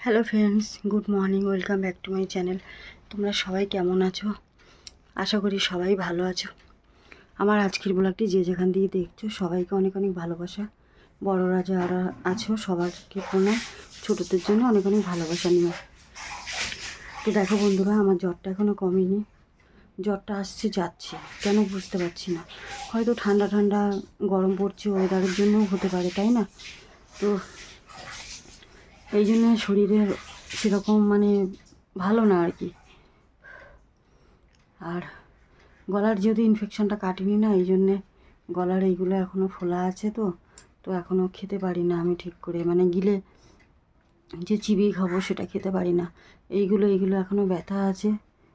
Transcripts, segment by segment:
Hello friends good morning welcome back to my channel তোমরা সবাই কেমন আছো? আশা করি সবাই ভালো আছো। আমার আজকের ব্লগটি যে যেখান দিয়ে দেখছ, সবাইকে অনেক অনেক ভালোবাসা। বড়রা যারা আছো, সবাইকে প্রণাম। ছোটোদের জন্য অনেক অনেক ভালোবাসা নিও। তো দেখো বন্ধুরা, আমার জ্বরটা এখনও কমেনি। জ্বরটা আসছে, যাচ্ছে। কেন বুঝতে পারছি না। হয়তো ঠান্ডা ঠান্ডা গরম পড়ছে ওয়েদারের জন্যও হতে পারে, তাই না? তো এই জন্য শরীরের সেরকম মানে ভালো না আর কি। আর গলার যেহেতু ইনফেকশনটা কাটেনি না, এই জন্যে গলার এইগুলো এখনও ফোলা আছে তো তো এখনও খেতে পারি না আমি ঠিক করে। মানে গিলে যে চিবিয়ে খাব সেটা খেতে পারি না। এইগুলো এইগুলো এখনও ব্যথা আছে,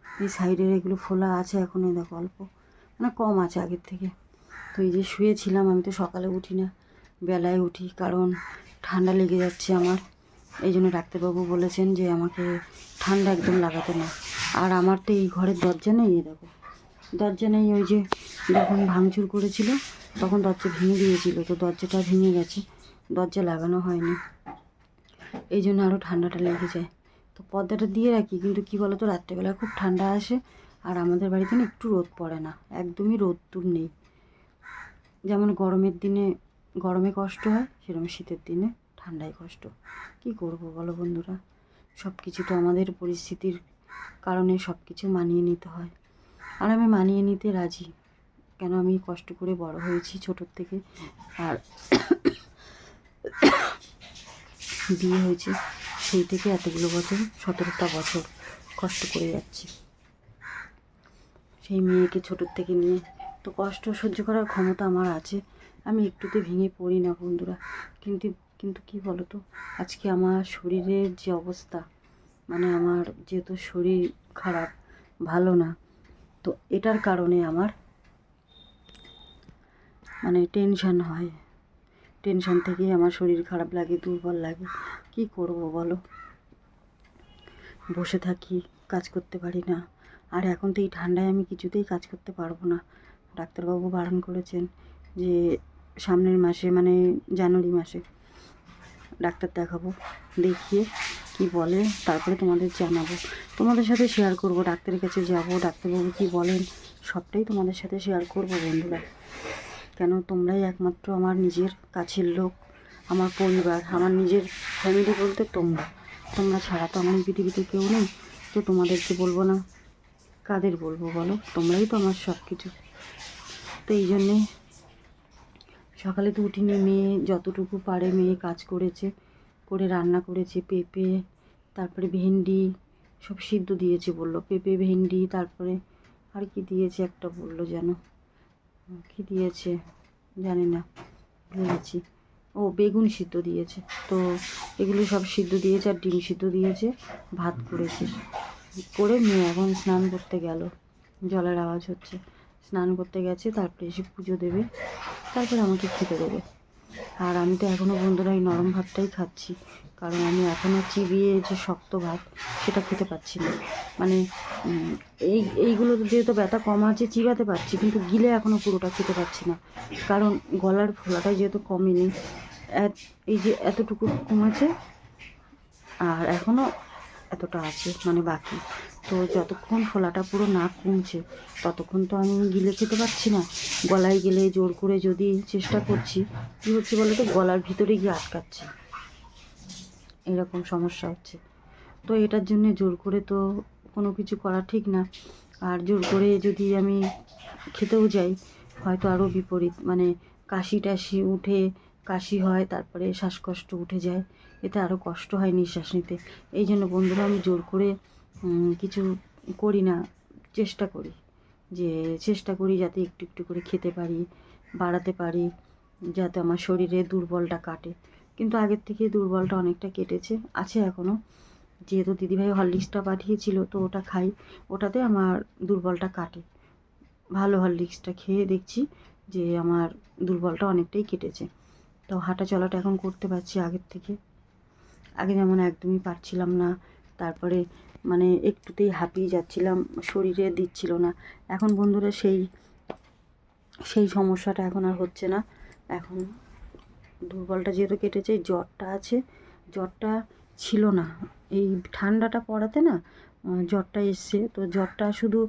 এই সাইডের এগুলো ফোলা আছে এখনও দেখো অল্প। মানে কম আছে আগের থেকে। তো এই যে শুয়েছিলাম, আমি তো সকালে উঠি না, বেলায় উঠি কারণ ঠান্ডা লেগে যাচ্ছে আমার। এই জন্য ডাক্তারবাবু বলেছেন যে আমাকে ঠান্ডা একদম লাগাতে না। আর আমার তো এই ঘরের দরজা নেই দেখো। দরজা নেই, ওই যে যখন ভাঙচুর করেছিল, তখন দরজা ভেঙে দিয়েছিল, তো দরজাটা ভেঙে গেছে। দরজা লাগানো হয়নি। এই জন্য আরও ঠান্ডাটা লেগে যায়। তো পর্দাটা দিয়ে রাখি, কিন্তু কি তো রাত্রেবেলা খুব ঠান্ডা আসে, আর আমাদের বাড়িতে না একটু রোদ পড়ে না, একদমই রোদ রোদ্দুর নেই। যেমন গরমের দিনে, গরমে কষ্ট হয়, সেরকম শীতের দিনে ঠান্ডায় কষ্ট। কি করব বলো বন্ধুরা? সব কিছু তো আমাদের পরিস্থিতির কারণে সব কিছু মানিয়ে নিতে হয়। আর আমি মানিয়ে নিতে রাজি। কেন আমি কষ্ট করে বড় হয়েছি ছোটোর থেকে। আর বিয়ে হয়েছে সেই থেকে এতগুলো বছর, সতেরোটা বছর কষ্ট করে যাচ্ছি। সেই মেয়েকে ছোটোর থেকে নিয়ে তো কষ্ট সহ্য করার ক্ষমতা আমার আছে। আমি একটুতে ভেঙে পড়ি না বন্ধুরা। কিন্তু কিন্তু কি বলো তো আজকে আমার শরীরের যে অবস্থা মানে আমার যেহেতু শরীর খারাপ, ভালো না, তো এটার কারণে আমার মানে টেনশন হয়। টেনশন থেকেই আমার শরীর খারাপ লাগে, দুর্বল লাগে। কি করব বলো? বসে থাকি, কাজ করতে পারি না। আর এখন তো এই ঠান্ডায় আমি কিছুতেই কাজ করতে পারব না। ডাক্তারবাবু বারণ করেছেন যে সামনের মাসে মানে জানুয়ারি মাসে ডাক্তার দেখাবো, দেখিয়ে কি বলে, তারপরে তোমাদের জানাব। তোমাদের সাথে শেয়ার করব, ডাক্তারের কাছে যাব, ডাক্তারবাবু কি বলেন, সবটাই তোমাদের সাথে শেয়ার করব বন্ধুরা। কেন তোমরাই একমাত্র আমার নিজের কাছের লোক, আমার পরিবার, আমার নিজের ফ্যামিলি বলতে তোমরা। তোমরা ছাড়া তো আমার পৃথিবীতে কেউ নেই, তো তোমাদেরকে বলব না, কাদের বলব বলো? তোমরাই তো আমার সব কিছু তো এই জন্যে সকালে তো উঠিনি মেয়ে যতটুকু পারে মেয়ে কাজ করেছে, করে রান্না করেছে, পেঁপে, তারপরে ভেন্ডি, সব সিদ্ধ দিয়েছে বলল। পেঁপে, ভেন্ডি, তারপরে আর কি দিয়েছে একটা বলল যেন। কি দিয়েছে জানি না গেছি ও বেগুন সিদ্ধ দিয়েছে। তো এগুলো সব সিদ্ধ দিয়েছে আর ডিম সিদ্ধ দিয়েছে, ভাত করেছে। করে মেয়ে এখন স্নান করতে গেল। জলের আওয়াজ হচ্ছে। স্নান করতে গেছে, তারপরে এসে পুজো দেবে, তারপরে আমাকে খেতে দেবে। আর আমি তো এখনও বন্ধুরা এই নরম ভাতটাই খাচ্ছি, কারণ আমি এখনও চিবিয়ে যে শক্ত ভাত, সেটা খেতে পাচ্ছি না। মানে এই, এইগুলো যেহেতু ব্যথা কম আছে, চিবাতে পারছি, কিন্তু গিলে এখনও পুরোটা খেতে পাচ্ছি না। কারণ গলার ফোলাটা যেহেতু কমেনি এই যে এতটুকু কমেছে, আর এখনও এতটা আছে মানে বাকি। তো যতক্ষণ ফোলাটা পুরো না কমছে, ততক্ষণ তো আমি গিলে খেতে পারছি না। গলায় গেলে জোর করে যদি চেষ্টা করছি, কী হচ্ছে বলো তো? গলার ভিতরে গিয়ে আটকাচ্ছে। এরকম সমস্যা হচ্ছে। তো এটার জন্য জোর করে তো কোনো কিছু করা ঠিক না। আর জোর করে যদি আমি খেতেও যাই, হয়তো আরও বিপরীত মানে কাশি টাশি উঠে কাশি হয়, তারপরে শ্বাসকষ্ট উঠে যায়, এতে আরও কষ্ট হয় নিঃশ্বাস নিতে। এই জন্য বন্ধুরা, আমি জোর করে কিছু করি না, চেষ্টা করি যে চেষ্টা করি যাতে একটু একটু করে খেতে পারি, বাড়াতে পারি, যাতে আমার শরীরে দুর্বলটা কাটে। কিন্তু আগের থেকে দুর্বলটা অনেকটা কেটেছে, আছে এখনও যেহেতু দিদিভাই হরলিক্সটা পাঠিয়েছিল, তো ওটা খাই, ওটাতে আমার দুর্বলটা কাটে। ভালো হরলিক্সটা খেয়ে দেখছি যে আমার দুর্বলটা অনেকটাই কেটেছে। তো হাঁটা চলাটা এখন করতে পারছি আগের থেকে। আগে যেমন একদমই পারছিলাম না, তারপরে মানে একটুতেই হাঁপিয়ে যাচ্ছিলাম, শরীরে দিচ্ছিল না। এখন বন্ধুরা সেই সেই সমস্যাটা এখন আর হচ্ছে না। এখন দুর্বলটা যেহেতু কেটেছে জ্বরটা আছে, জ্বরটা ছিল না। এই ঠান্ডাটা পড়াতে না জ্বরটা এসছে। তো জ্বরটা শুধু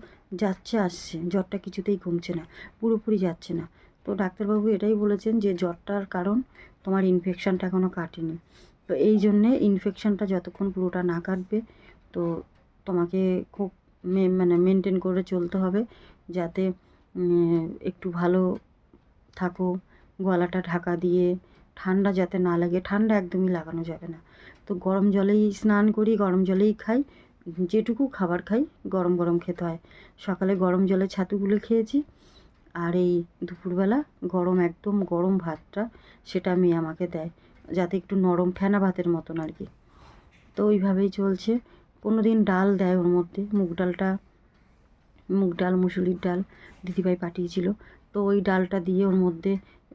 যাচ্ছে, আসছে। জ্বরটা কিছুতেই কমছে না, পুরোপুরি যাচ্ছে না। তো ডাক্তারবাবু এটাই বলেছেন যে জ্বরটার কারণ তোমার ইনফেকশানটা এখনও কাটেনি। তো এই জন্যে ইনফেকশানটা যতক্ষণ পুরোটা না কাটবে তো তোমাকে খুব মানে মেনটেন করে চলতে হবে যাতে একটু ভালো থাকো, গলাটা ঢাকা দিয়ে, ঠান্ডা যাতে না লাগে, ঠান্ডা একদমই লাগানো যাবে না। তো গরম জলেই স্নান করি, গরম জলেই খাই, যেটুকু খাবার খাই, গরম গরম খেতে হয়। সকালে গরম জলে ছাতুগুলো খেয়েছি, আর এই দুপুরবেলা গরম একদম গরম ভাতটা, সেটা মেয়ে আমাকে দেয়, যাতে একটু নরম ফেনা ভাতের মতন আর কি। তো ওইভাবেই চলছে। কোনো দিন ডাল দেয় ওর মধ্যে, মুগ ডালটা, মুগ ডাল, মুসুরির ডাল দিদিভাই পাঠিয়েছিল। তো ওই ডালটা দিয়ে ওর মধ্যে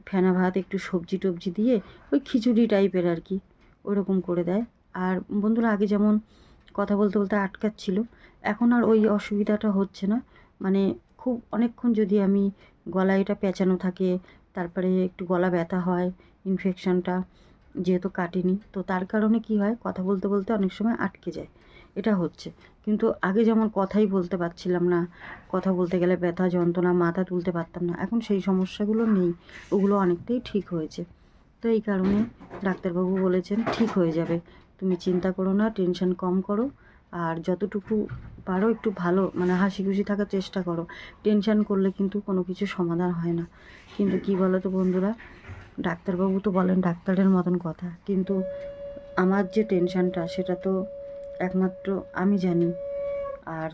ফেনা ভাত, একটু সবজি টবজি দিয়ে ওই খিচুড়ি টাইপের আর কি, ওরকম করে দেয়। আর বন্ধুরা, আগে যেমন কথা বলতে বলতে আটকাচ্ছিল, এখন আর ওই অসুবিধাটা হচ্ছে না। মানে খুব অনেকক্ষণ যদি আমি গলায় এটা পেঁচানো থাকে, তারপরে একটু গলা ব্যথা হয় ইনফেকশানটা যেহেতু কাটেনি, তো তার কারণে কি হয়, কথা বলতে বলতে অনেক সময় আটকে যায়। এটা হচ্ছে। কিন্তু আগে যেমন কথাই বলতে পারছিলাম না, কথা বলতে গেলে ব্যথা, যন্ত্রণা, মাথা তুলতে পারতাম না, এখন সেই সমস্যাগুলো নেই, ওগুলো অনেকটাই ঠিক হয়েছে। তো এই কারণে ডাক্তারবাবু বলেছেন, ঠিক হয়ে যাবে। তুমি চিন্তা করো না, টেনশন কম করো, আর যতটুকু পারো একটু ভালো মানে হাসি খুশি থাকার চেষ্টা করো। টেনশন করলে কিন্তু কোনো কিছু সমাধান হয় না। কিন্তু কি বলো তো বন্ধুরা, ডাক্তারবাবু তো বলেন, ডাক্তারের মতন কথা। কিন্তু আমার যে টেনশনটা, সেটা তো একমাত্র আমি জানি। আর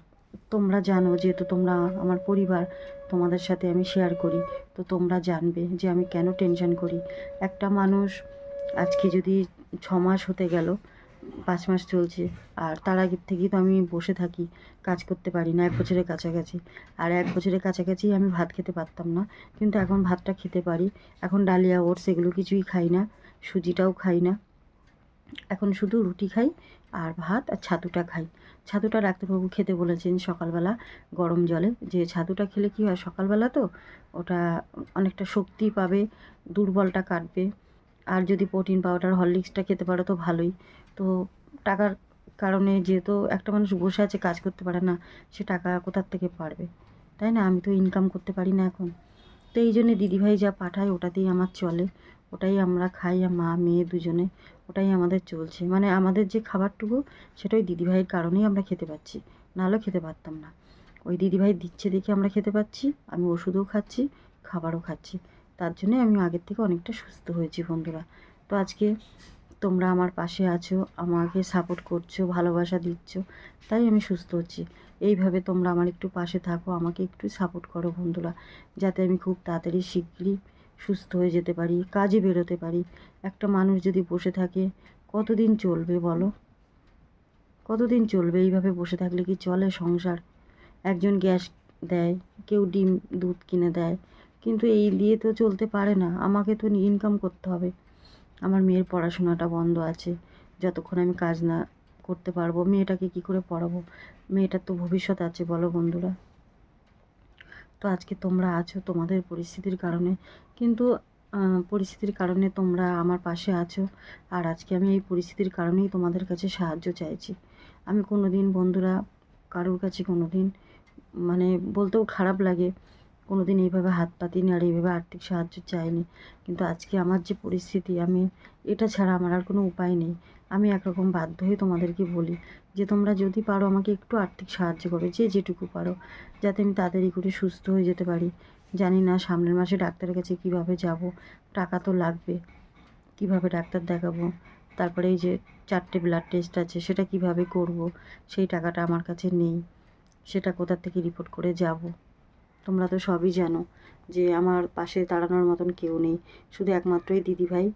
তোমরা জানো যেহেতু তোমরা আমার পরিবার, তোমাদের সাথে আমি শেয়ার করি। তো তোমরা জানবে যে আমি কেন টেনশন করি। একটা মানুষ আজকে যদি ছ মাস হতে গেল, পাঁচ মাস চলছে, আর তার আগের থেকেই তো আমি বসে থাকি, কাজ করতে পারি না, এক বছরের কাছাকাছি। আর এক বছরের কাছাকাছি আমি ভাত খেতে পারতাম না, কিন্তু এখন ভাতটা খেতে পারি। এখন ডালিয়া, ওটস এগুলো কিছুই খাই না, সুজিটাও খাই না। এখন শুধু রুটি খাই আর ভাত আর ছাতুটা খাই। ছাতুটা ডাক্তারবাবু খেতে বলেছেন সকালবেলা গরম জলে। যে ছাতুটা খেলে কী হয় সকালবেলা তো? ওটা অনেকটা শক্তি পাবে, দুর্বলটা কাটবে। আর যদি প্রোটিন পাউডার, হরলিক্সটা খেতে পারো তো ভালোই। তো টাকার কারণে যেহেতু একটা মানুষ বসে আছে, কাজ করতে পারে না, সে টাকা কোথার থেকে পারবে? তাই না? আমি তো ইনকাম করতে পারি না এখন। তো এই জন্যে দিদিভাই যা পাঠায়, ওটাতেই আমার চলে। ওটাই আমরা খাই, আর মা, মেয়ে দুজনে। ওটাই আমাদের চলছে। মানে আমাদের যে খাবারটুকু সেটা ওই দিদিভাইয়ের কারণেই আমরা খেতে পাচ্ছি। নাহলে খেতে পারতাম না। ওই দিদিভাই দিচ্ছে দেখে আমরা খেতে পাচ্ছি, আমি ওষুধও খাচ্ছি, খাবারও খাচ্ছি। তার জন্যে আমি আগের থেকে অনেকটা সুস্থ হয়েছি বন্ধুরা। তো আজকে তোমরা আমার পাশে আছো, আমাকে সাপোর্ট করছ, ভালোবাসা দিচ্ছ, তাই আমি সুস্থ হচ্ছি। এইভাবে তোমরা আমার একটু পাশে থাকো, আমাকে একটু সাপোর্ট করো বন্ধুরা, যাতে আমি খুব তাড়াতাড়ি শিগগিরই সুস্থ হয়ে যেতে পারি, কাজে বেরোতে পারি। একটা মানুষ যদি বসে থাকে, কতদিন চলবে বলো? কতদিন চলবে? এইভাবে বসে থাকলে কি চলে সংসার? একজন গ্যাস দেয়, কেউ ডিম, দুধ কিনে দেয়। কিন্তু এই দিয়ে তো চলতে পারে না। আমাকে তো ইনকাম করতে হবে। আমার মেয়ের পড়াশোনাটা বন্ধ আছে। যতক্ষণ আমি কাজ না করতে পারব, মেয়েটাকে কি করে পড়াবো? মেয়েটার তো ভবিষ্যৎ আছে বলো বন্ধুরা। তো আজকে তোমরা আছো তোমাদের পরিস্থিতির কারণে। কিন্তু পরিস্থিতির কারণে তোমরা আমার পাশে আছো। আর আজকে আমি এই পরিস্থিতির কারণেই তোমাদের কাছে সাহায্য চাইছি। আমি কোনো দিন বন্ধুরা, কারোর কাছে কোনো দিন মানে বলতেও খারাপ লাগে কোনো দিন এইভাবে হাত পাতিনি আর এইভাবে আর্থিক সাহায্য চাইনি। কিন্তু আজকে আমার যে পরিস্থিতি, আমি এটা ছাড়া আমার আর কোনো উপায় নেই। আমি একরকম বাধ্য হয়ে তোমাদেরকে বলি যে তোমরা যদি পারো আমাকে একটু আর্থিক সাহায্য করো, যে যেটুকু পারো, যাতে আমি তাড়াতাড়ি করে সুস্থ হয়ে যেতে পারি। জানি না সামনের মাসে ডাক্তারের কাছে কীভাবে যাব, টাকা তো লাগবে। কীভাবে ডাক্তার দেখাবো? তারপরে এই যে চারটে ব্লাড টেস্ট আছে, সেটা কীভাবে করব? সেই টাকাটা আমার কাছে নেই। সেটা কোথা থেকে রিপোর্ট করে যাব? তোমরা তো সবই জানো যে আমার পাশে দাঁড়ানোর মতন কেউ নেই। শুধু একমাত্রই দিদিভাই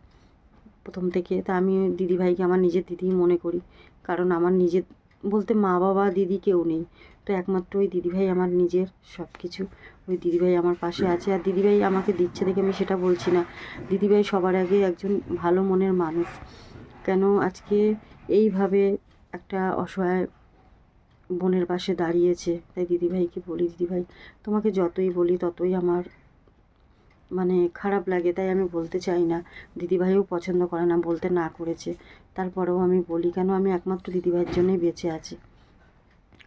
প্রথম থেকে। তা আমি দিদিভাইকে আমার নিজের দিদি মনে করি। কারণ আমার নিজের বলতে মা বাবা, দিদি কেউ নেই। তো একমাত্র ওই দিদিভাই আমার নিজের সব কিছু ওই দিদিভাই আমার পাশে আছে। আর দিদিভাই আমাকে দিচ্ছে দেখে আমি সেটা বলছি না। দিদিভাই সবার আগে একজন ভালো মনের মানুষ। কেন আজকে এইভাবে একটা অসহায় বোনের পাশে দাঁড়িয়েছে। তাই দিদিভাইকে বলি, দিদিভাই, তোমাকে যতই বলি ততই আমার মানে খারাপ লাগে, তাই আমি বলতে চাই না। দিদিভাইও পছন্দ করে না, বলতে না করেছে। তারপরেও আমি বলি, কেন আমি একমাত্র দিদিভাইয়ের জন্যই বেঁচে আছি?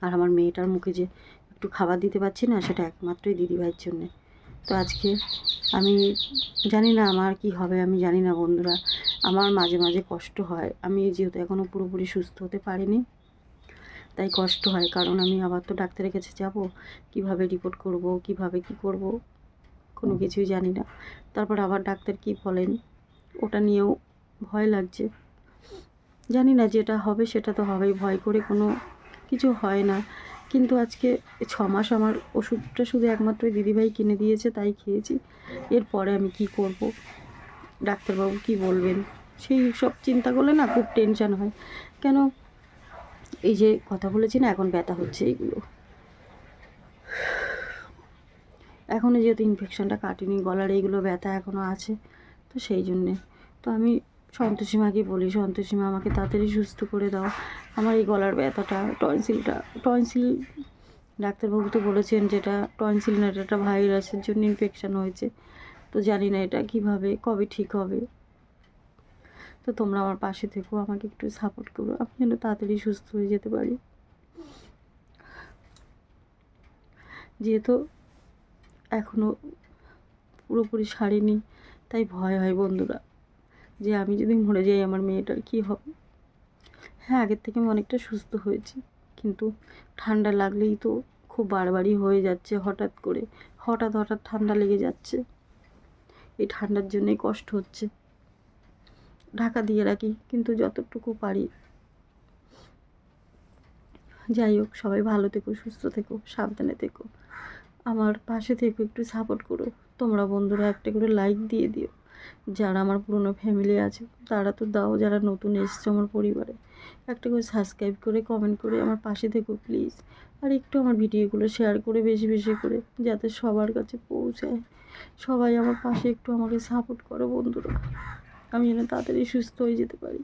আর আমার মেয়েটার মুখে যে একটু খাবার দিতে পারছি না, সেটা একমাত্রই দিদিভাইয়ের জন্যে। তো আজকে আমি জানি না আমার কি হবে, আমি জানি না বন্ধুরা। আমার মাঝে মাঝে কষ্ট হয়। আমি যেহেতু এখনও পুরোপুরি সুস্থ হতে পারিনি তাই কষ্ট হয়, কারণ আমি আবার তো ডাক্তারের কাছে যাব, কীভাবে রিপোর্ট করব, কীভাবে কি করব, কোনো কিছুই জানি না। তারপর আবার ডাক্তার কি বলেন, ওটা নিয়েও ভয় লাগছে। জানি না যেটা হবে সেটা তো হবেই, ভয় করে কোনো কিছু হয় না। কিন্তু আজকে ছ মাস আমার ওষুধটা শুধু একমাত্র দিদিভাই কিনে দিয়েছে, তাই খেয়েছি। এরপরে আমি কি করব? ডাক্তারবাবু কি বলবেন? সেই সব চিন্তা করলে না খুব টেনশান হয়। কেন এই যে কথা বলেছি না, এখন ব্যথা হচ্ছে এইগুলো। এখনও যেহেতু ইনফেকশনটা কাটেনি, গলার এইগুলো ব্যথা এখনও আছে, তো সেই জন্যে। তো আমি সন্তোষীমাকে বলি সন্তোষীমা আমাকে তাড়াতাড়ি সুস্থ করে দাও। আমার এই গলার ব্যথাটা টনসিলটা টনসিল ডাক্তারবাবু তো বলেছেন যেটা টনসিল না, এটা ভাইরাসের জন্য ইনফেকশান হয়েছে। তো জানি না এটা কীভাবে, কবে ঠিক হবে। তো তোমরা আমার পাশে থেকো, আমাকে একটু সাপোর্ট করো। আমি যেন তাড়াতাড়ি সুস্থ হয়ে যেতে পারি। যেহেতু এখনও পুরোপুরি সারিনি, তাই ভয় হয় বন্ধুরা, যে আমি যদি মরে যাই আমার মেয়েটার কী হবে? হ্যাঁ আগের থেকে আমি অনেকটা সুস্থ হয়েছি, কিন্তু ঠান্ডা লাগলেই তো খুব বারবারই হয়ে যাচ্ছে হঠাৎ করে। হঠাৎ হঠাৎ ঠান্ডা লেগে যাচ্ছে। এই ঠান্ডার জন্যই কষ্ট হচ্ছে। ঢাকা দিয়ে রাখি, কিন্তু যতটুকু পারি। যাই হোক, সবাই ভালো থেকো, সুস্থ থেকো, সাবধানে থেকো। আমার পাশে থেকো, একটু সাপোর্ট করো। তোমরা বন্ধুরা একটা করে লাইক দিয়ে দিও। যারা আমার পুরনো ফ্যামিলি আছে, তারা তো দাও, যারা নতুন এসছে আমার পরিবারে। একটা করে সাবস্ক্রাইব করে কমেন্ট করে আমার পাশে থেকো প্লিজ আর একটু আমার ভিডিওগুলো শেয়ার করে, বেশি বেশি করে, যাতে সবার কাছে পৌঁছায়। সবাই আমার পাশে একটু আমাকে সাপোর্ট করো, বন্ধুরা। আমি যেন তাড়াতাড়ি সুস্থ হয়ে যেতে পারি।